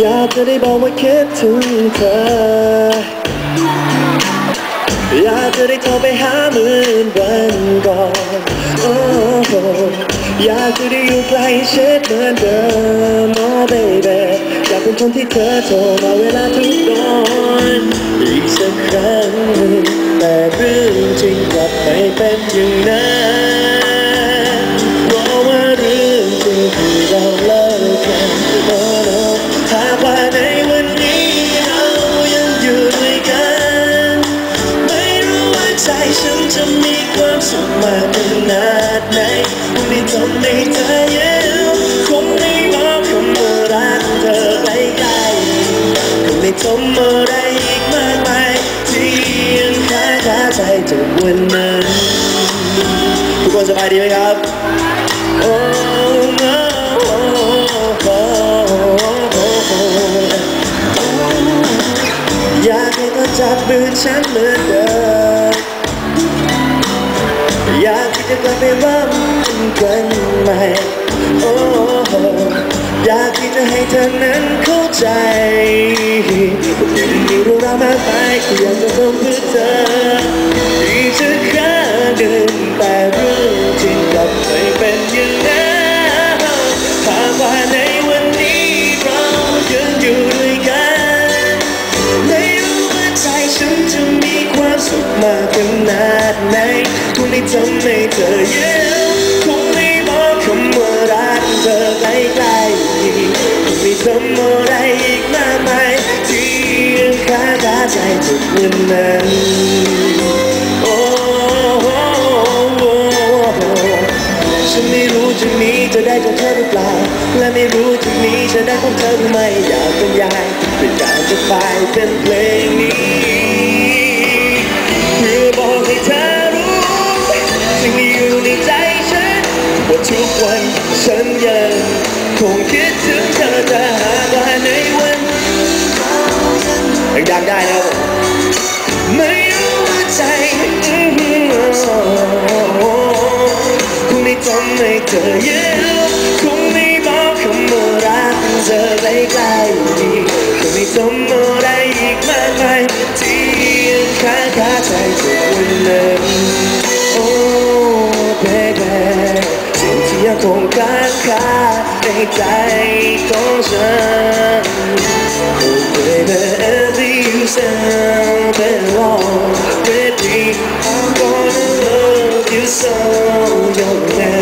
อยากจะได้บอกว่าคิดถึงเธอ อยากจะได้โทรไปหาเหมือนวันก่อนโอ้อยากจะได้อยู่ใกล้ชิดเหมือนเดิม oh baby เป็นคนที่เธอโทรมาเวลาทุกตอนอีกสักครั้งหนึ่งแต่เรื่องจริงกลับไม่เป็นอย่างนั้นเพราะว่าเรื่องจริงคือเราเลิกกัน oh no หากว่าในวันนี้เรายังอยู่ด้วยกัน ไม่รู้ว่าใจฉันจะมีความสุขมากขนาดไหนไม่ทำให้เธอ ทำอะไรอีกมากมายที่ยังคาคาใจจากวันนั้นทุกคนสบายดีไหมครับโอ้ no อยากให้เธอจับมือฉันเหมือนเดิมอยากที่จะกลับไปเริ่มกันใหม่ อยากที่จะให้เธอนั้นเข้าใจมีเรื่องราวมากมายที่อยากจะทำเพื่อเธอที่จะฆ่าเดินแต่เรื่องจริงกลับไม่เป็นอย่างนั้นหากว่าในวันนี้เรายังอยู่ด้วยกันไม่รู้ว่าใจฉันจะมีความสุขมากขนาดไหนคงได้ทำให้เธอยิ้ม จทุกวันนั้นโอ้ฉันไม่รู้จะมีจะได้จากเธอหรือเปล่า และไม่รู้จะมีจะได้ของเธอหรือไม่อยากเป็นยายเป็นการจะไปเป็นเพลงนี้เพื่อบอกให้เธอรู้สิ่งที่อยู่ในใจฉันว่าทุกวันฉันยังคงคิดถึง ดังได้นะครับไม่รู้ว่าใจคงไม่ทำให้เธอเยอะคงไม่บอกคำว่ารักเธอใกลคงไม่ทำอะไรอีกมากมายที่ ค้างคาในใจของฉัน Oh baby every you sound wrong with me I'm gonna love you so you're